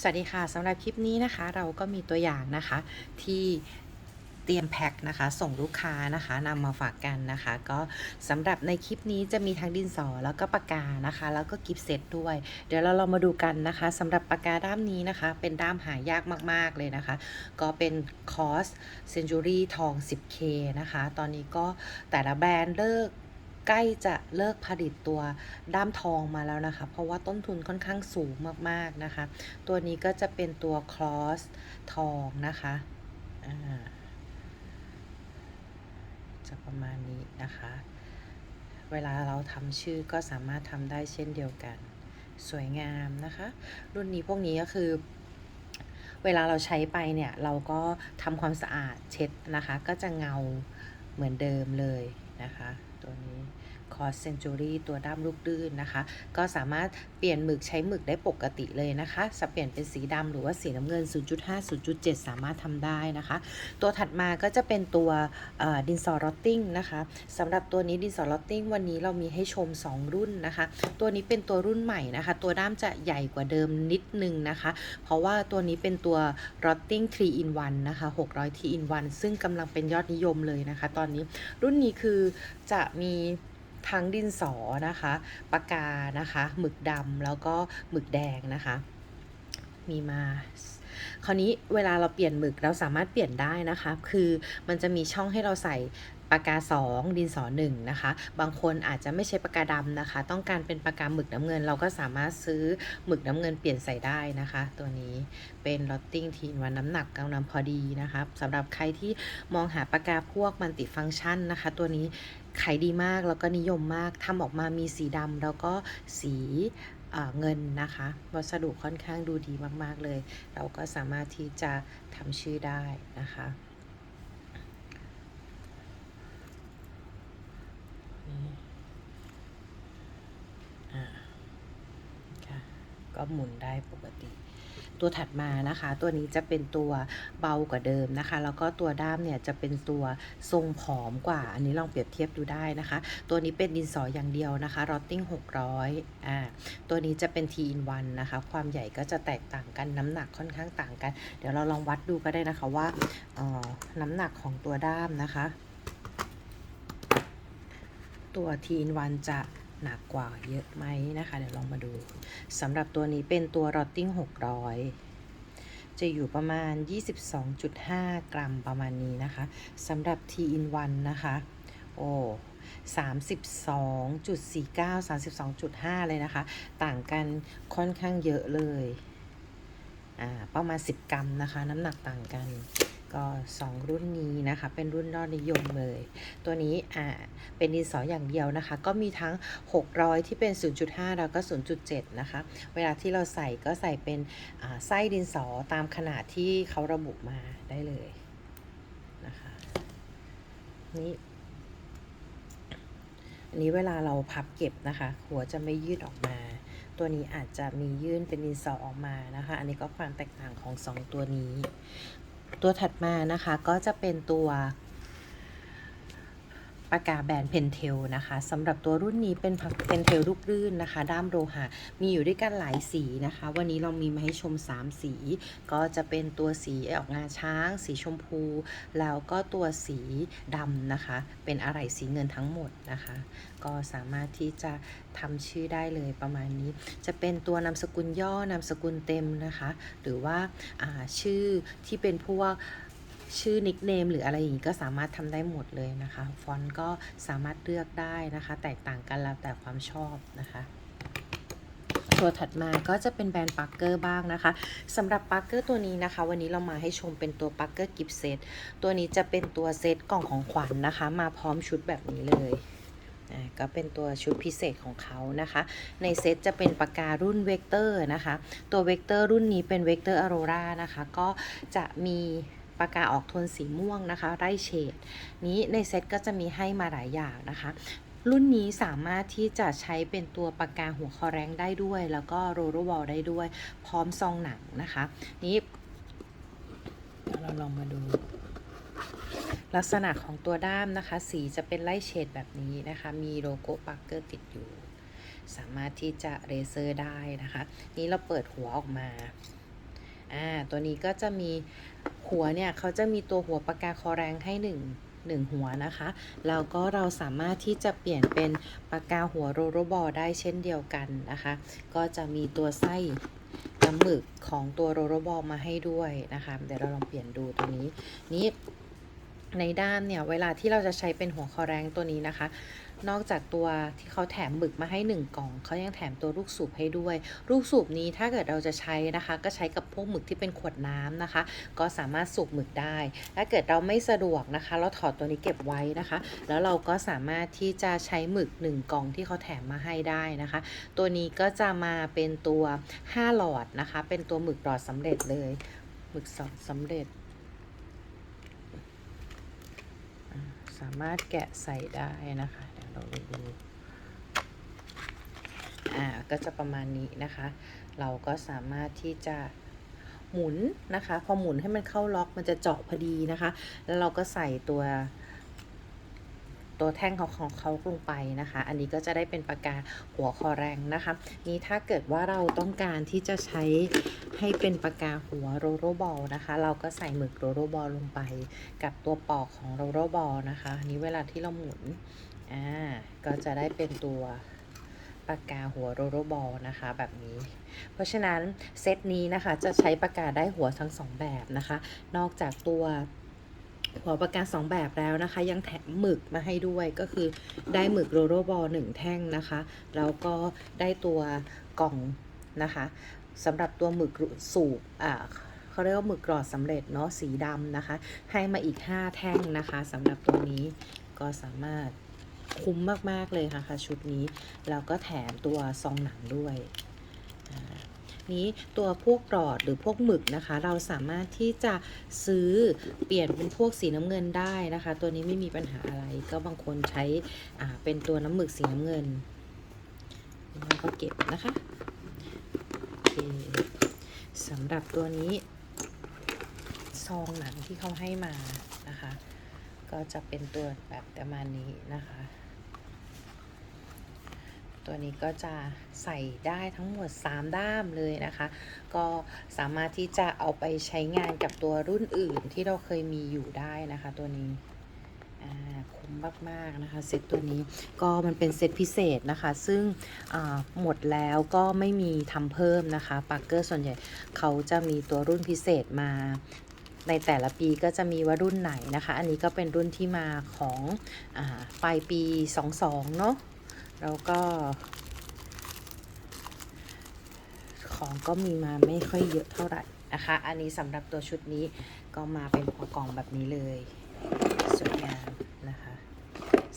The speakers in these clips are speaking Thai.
สวัสดีค่ะสำหรับคลิปนี้นะคะ เราก็มีตัวอย่างนะคะที่เตรียมแพ็คนะคะ ส่งลูกค้านะคะนำมาฝากกันนะคะ ก็สำหรับในคลิปนี้จะมีทั้งดินสอแล้วก็ปากกานะคะ แล้วก็กิฟเซตด้วย เดี๋ยวเราลองมาดูกันนะคะสำหรับปากกาด้ามนี้นะคะ เป็นด้ามหายากมาก ๆ เลยนะคะ ก็เป็นคอสเซนจูรี่ทอง 10K นะคะ ตอนนี้ก็แต่ละแบรนด์เลิก ใกล้จะเลิกผลิตตัวด้ามทองมาแล้วนะคะ เพราะว่าต้นทุนค่อนข้างสูงมากๆนะคะ ตัวนี้ก็จะเป็นตัวคลอสทองนะคะจะประมาณนี้นะคะ เวลาเราทำชื่อก็สามารถทำได้เช่นเดียวกัน สวยงามนะคะ รุ่นนี้พวกนี้ก็คือเวลาเราใช้ไปเนี่ยเราก็ทำความสะอาดเช็ดนะคะ ก็จะเงาเหมือนเดิมเลยนะคะ ตัวนี้คอสเซน จูรี่ตัวด้ามลูกดื้นนะคะ ก็สามารถเปลี่ยนหมึกใช้หมึกได้ปกติเลยนะคะจะเปลี่ยนเป็นสีดำหรือว่าสีน้ำเงิน 0.5 0.7 สามารถทำได้นะคะ ตัวถัดมาก็จะเป็นตัวดินสอรอตติ้งนะคะสำหรับตัวนี้ดินสอรอตติ้งวันนี้เรามีให้ชม 2 รุ่นนะคะ ตัวนี้เป็นตัวรุ่นใหม่นะคะ ตัวด้ามจะใหญ่กว่าเดิมนิดนึงนะคะ เพราะว่าตัวนี้เป็นตัว Rotting 3 in 1นะคะ600 t in 1ซึ่งกำลังเป็นยอดนิยมเลยนะคะ ตอนนี้รุ่นนี้คือจะมี ทั้งดินสอนะคะปากกานะคะหมึกดำแล้วก็หมึกแดงนะคะ มีมาคราวนี้เวลาเราเปลี่ยนหมึกเราสามารถเปลี่ยนได้นะคะ คือมันจะมีช่องให้เราใส่ปากกา 2 ดินสอ1นะคะ บางคนอาจจะไม่ใช้ปากกาดำนะคะ ต้องการเป็นปากกาหมึกน้ำเงิน เราก็สามารถซื้อหมึกน้ำเงินเปลี่ยนใส่ได้นะคะ ตัวนี้เป็นลอตติ้งทีนวันน้ำหนักกำลังพอดีนะคะสำหรับใครที่มองหาปากกาพวกมันติฟังก์ชันนะคะ ตัวนี้ ขายดีมากแล้วก็นิยมมากทำออกมามีสีดำแล้วก็สีเงินนะคะ วัสดุค่อนข้างดูดีมาก ๆ เลย เราก็สามารถที่จะทำชื่อได้นะคะนี่อ่าค่ะ ก็หมุนได้ปกติ ตัวถัดมานะคะ ตัวนี้จะเป็นตัวเบากว่าเดิมนะคะ แล้วก็ตัวด้ามเนี่ยจะเป็นตัวทรงผอมกว่า อันนี้ลองเปรียบเทียบดูได้นะคะ ตัวนี้เป็นดินสออย่างเดียวนะคะ rotting 600อ่าตัวนี้จะเป็น T in 1นะคะ ความใหญ่ก็จะแตกต่างกันน้ำหนักค่อนข้างต่างกัน เดี๋ยวเราลองวัดดูก็ได้นะคะว่าน้ำหนักของตัวด้ามนะคะ ตัว T in 1จะ หนักกว่าเยอะไหมนะคะ เดี๋ยวลองมาดูสำหรับตัวนี้เป็นตัว rotting 600 จะอยู่ประมาณ 22.5 กรัมประมาณนี้นะคะสำหรับ T in 1นะคะ โอ้32.49 32.5 เลยนะคะ ต่างกันค่อนข้างเยอะเลย อ่า ประมาณ 10 กรัมนะคะ น้ำหนักต่างกัน ก็ 2 รุ่นนี้นะคะ เป็นรุ่นยอดนิยมเลย ตัวนี้อ่าเป็นดินสออย่างเดียวนะคะ ก็มีทั้ง 600 ที่เป็น 0.5 แล้วก็ 0.7 นะคะ เวลาที่เราใส่ก็ใส่เป็นไส้ดินสอตามขนาดที่เขาระบุมาได้เลยนะคะนี่อันนี้เวลาเราพับเก็บนะคะ หัวจะไม่ยืดออกมา ตัวนี้อาจจะมียื่นเป็นดินสอออกมานะคะ อันนี้ก็ความแตกต่างของ 2 ตัวนี้ ตัวถัดมานะคะก็จะเป็นตัว ปากกาแบรนด์เพนเทลนะคะสำหรับตัวรุ่นนี้เป็นเพนเทลลูกรื่นนะคะ ด้ามโลหะมีอยู่ด้วยกันหลายสีนะคะ วันนี้เรามีมาให้ชม 3 สี ก็จะเป็นตัวสีออกงาช้าง สีชมพู แล้วก็ตัวสีดำนะคะ เป็นอะไรสีเงินทั้งหมดนะคะ ก็สามารถที่จะทำชื่อได้เลยประมาณนี้ จะเป็นตัวนามสกุลย่อนามสกุลเต็มนะคะ หรือว่าชื่อที่เป็นพวก ชื่อนิกเนมหรืออะไรอย่างนี้ก็สามารถทำได้หมดเลยนะคะ ฟอนต์ก็สามารถเลือกได้นะคะ แตกต่างกันแล้วแต่ความชอบนะคะตัวถัดมาก็จะเป็นแบรนด์ปักเกอร์บ้างนะคะสำหรับปักเกอร์ตัวนี้นะคะ วันนี้เรามาให้ชมเป็นตัวปักเกอร์กิฟเซตตัวนี้จะเป็นตัวเซตกล่องของขวัญนนะคะ มาพร้อมชุดแบบนี้เลยก็เป็นตัวชุดพิเศษของเขานะคะ ในเซตจะเป็นปากการุ่นเวกเตอร์นะคะ ตัวเวกเตอร์รุ่นนี้เป็นเวกเตอร์อโรรานะคะ ก็จะมี ปากกาออกโทนสีม่วงนะคะ ไร่เฉดนี้ในเซตก็จะมีให้มาหลายอย่างนะคะรุ่นนี้สามารถที่จะใช้เป็นตัวปากกาหัวคอแรงได้ด้วย แล้วก็โรลเลอร์วอลได้ด้วย พร้อมซองหนังนะคะ นี้เดี๋ยวเราลองมาดู ลักษณะของตัวด้ามนะคะ สีจะเป็นไล่เฉดแบบนี้นะคะ มีโลโก้ปักเกอร์ติดอยู่ สามารถที่จะเรเซอร์ได้นะคะ นี้เราเปิดหัวออกมา อ่าตัวนี้ก็จะมีหัวเนี่ยเขาจะมีตัวหัวปากกาคอแรงให้หนึ่งหนึ่งหัวนะคะแล้วก็เราสามารถที่จะเปลี่ยนเป็นปากกาหัวโรโรบอได้เช่นเดียวกันนะคะ ก็จะมีตัวไส้น้ำหมึกของตัวโรโรบอมาให้ด้วยนะคะ เดี๋ยวเราลองเปลี่ยนดูตัวนี้ นี้ ในด้านเนี่ยเวลาที่เราจะใช้เป็นหัวคอแรงตัวนี้นะคะ นอกจากตัวที่เขาแถมหมึกมาให้ 1 กล่องเขายังแถมตัวลูกสูบให้ด้วย ลูกสูบนี้ถ้าเกิดเราจะใช้นะคะ ก็ใช้กับพวกหมึกที่เป็นขวดน้ำนะคะ ก็สามารถสูบหมึกได้ถ้าเกิดเราไม่สะดวกนะคะ เราถอดตัวนี้เก็บไว้นะคะ แล้วเราก็สามารถที่จะใช้หมึก 1 กล่องที่เขาแถมมาให้ได้นะคะ ตัวนี้ก็จะมาเป็นตัว 5 หลอดนะคะ เป็นตัวหมึกหลอดสำเร็จเลยหมึกสดสำเร็จ สามารถแกะใส่ได้นะคะเดี๋ยวเราดูอ่าก็จะประมาณนี้นะคะ เราก็สามารถที่จะหมุนนะคะ พอหมุนให้มันเข้าล็อกมันจะเจาะพอดีนะคะ แล้วเราก็ใส่ตัว ตัวแท่งของของเขาลงไปนะคะ อันนี้ก็จะได้เป็นปากกาหัวคอแรงนะคะ นี้ถ้าเกิดว่าเราต้องการที่จะใช้ให้เป็นปากกาหัวโรโรบอลนะคะ เราก็ใส่หมึกโรโรบอลลงไป กับตัวปอกของโรโรบอลนะคะนนี้เวลาที่เราหมุนอ่าก็จะได้เป็นตัวปากกาหัวโรโรบอลนะคะแบบนี้ เพราะฉะนั้นเซตนี้นะคะจะใช้ปากกาได้หัวทั้งสองแบบนะคะ นอกจากตัว หัวปากกาสองแบบแล้วนะคะ ยังแถมหมึกมาให้ด้วยก็คือได้หมึกโรโรบอลหนึ่งแท่งนะคะแล้วก็ได้ตัวกล่องนะคะสำหรับตัวหมึกสูบอ่าเขาเรียกว่าหมึกกรอดสำเร็จเนาะสีดำนะคะ ให้มาอีก 5 แท่งนะคะสำหรับตัวนี้ก็สามารถคุ้มมาก ๆ เลยค่ะค่ะชุดนี้ แล้วก็แถมตัวซองหนังด้วย นี้ตัวพวกกรอดหรือพวกหมึกนะคะ เราสามารถที่จะซื้อเปลี่ยนเป็นพวกสีน้ำเงินได้นะคะ ตัวนี้ไม่มีปัญหาอะไร ก็บางคนใช้อ่าเป็นตัวน้ำหมึกสีน้ำเงินแล้วก็เก็บนะคะโอเคสำหรับตัวนี้ซองหนังที่เขาให้มานะคะ ก็จะเป็นตัวแบบประมาณนี้นะคะ ตัวนี้ก็จะใส่ได้ทั้งหมด 3 ด้ามเลยนะคะ ก็สามารถที่จะเอาไปใช้งานกับตัวรุ่นอื่นที่เราเคยมีอยู่ได้นะคะ ตัวนี้คุ้มมากๆนะคะเซตตัวนี้ก็มันเป็นเซตพิเศษนะคะ ซึ่งหมดแล้วก็ไม่มีทำเพิ่มนะคะปักเกอร์ส่วนใหญ่เขาจะมีตัวรุ่นพิเศษมาในแต่ละปีก็จะมีว่ารุ่นไหนนะคะ อันนี้ก็เป็นรุ่นที่มาของอปลายปี 22 เนาะ แล้วก็ ของก็มีมาไม่ค่อยเยอะเท่าไหร่นะคะ อันนี้สำหรับตัวชุดนี้ก็มาเป็นหัวกล่องแบบนี้เลย สวยงามนะคะ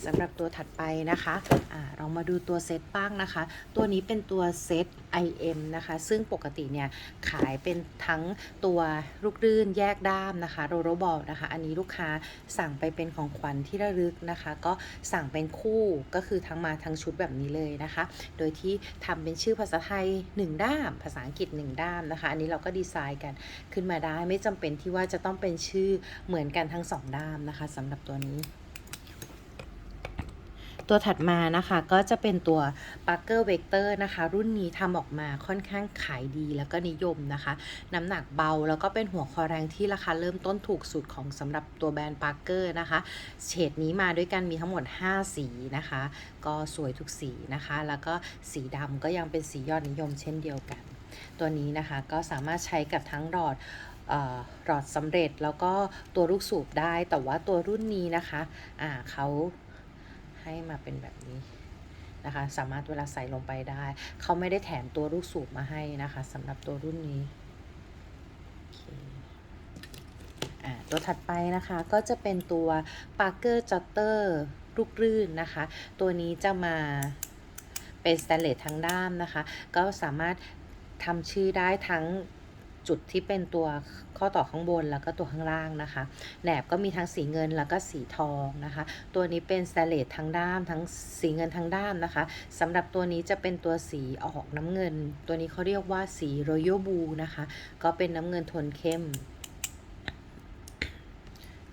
สำหรับตัวถัดไปนะคะอ่าเรามาดูตัวเซตบ้างนะคะ ตัวนี้เป็นตัวเซต IM นะคะ ซึ่งปกติเนี่ยขายเป็นทั้งตัวลูกรื่นแยกด้ามนะคะ โรโรบอลนะคะ อันนี้ลูกค้าสั่งไปเป็นของขวัญที่ระลึกนะคะ ก็สั่งเป็นคู่ก็คือทั้งมาทั้งชุดแบบนี้เลยนะคะ โดยที่ทำเป็นชื่อภาษาไทย 1 ด้าม ภาษาอังกฤษ 1 ด้ามนะคะ อันนี้เราก็ดีไซน์กันขึ้นมาได้ ไม่จำเป็นที่ว่าจะต้องเป็นชื่อเหมือนกันทั้ง 2 ด้ามนะคะสำหรับตัวนี้ ตัวถัดมานะคะก็จะเป็นตัว Parker Vector นะคะ รุ่นนี้ทำออกมาค่อนข้างขายดีแล้วก็นิยมนะคะ น้ำหนักเบาแล้วก็เป็นหัวคอแรงที่ราคาเริ่มต้นถูกสุดของสำหรับตัวแบรนด์ Parker นะคะเฉดนี้มาด้วยกันมีทั้งหมด 5 สีนะคะ ก็สวยทุกสีนะคะ แล้วก็สีดำก็ยังเป็นสียอดนิยมเช่นเดียวกัน ตัวนี้นะคะก็สามารถใช้กับทั้งหลอดเอ่อหลอดสำเร็จแล้วก็ตัวลูกสูบได้ แต่ว่าตัวรุ่นนี้นะคะอ่าเขา ให้มาเป็นแบบนี้นะคะ สามารถเวลาใส่ลงไปได้ เขาไม่ได้แถมตัวลูกสูบมาให้นะคะสำหรับตัวรุ่นนี้อ่าตัวถัดไปนะคะก็จะเป็นตัว Parker Jotter ลูกรื่นนะคะ ตัวนี้จะมาเป็นสแตนเลสทั้งด้ามนะคะ ก็สามารถทำชื่อได้ทั้ง จุดที่เป็นตัวข้อต่อข้างบนแล้วก็ตัวข้างล่างนะคะ แหนบก็มีทั้งสีเงินแล้วก็สีทองนะคะ ตัวนี้เป็นสแตเลสทั้งด้ามทั้งสีเงินทั้งด้ามนะคะสำหรับตัวนี้จะเป็นตัวสีออกน้ำเงิน ตัวนี้เขาเรียกว่าสี Royal Blue นะคะ ก็เป็นน้ำเงินโทนเข้ม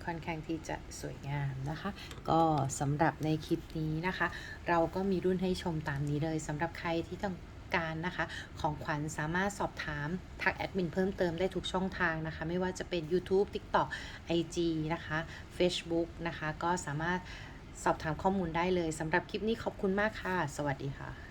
ค่อนข้างที่จะสวยงามนะคะ ก็สำหรับในคลิปนี้นะคะ เราก็มีรุ่นให้ชมตามนี้เลยสำหรับใครที่ต้อง การนะคะ ของขวัญสามารถสอบถามทักแอดมินเพิ่มเติมได้ทุกช่องทางนะคะ ไม่ว่าจะเป็น YouTube TikTok IG นะคะ Facebook นะคะ ก็สามารถสอบถามข้อมูลได้เลยสำหรับคลิปนี้ขอบคุณมากค่ะ สวัสดีค่ะ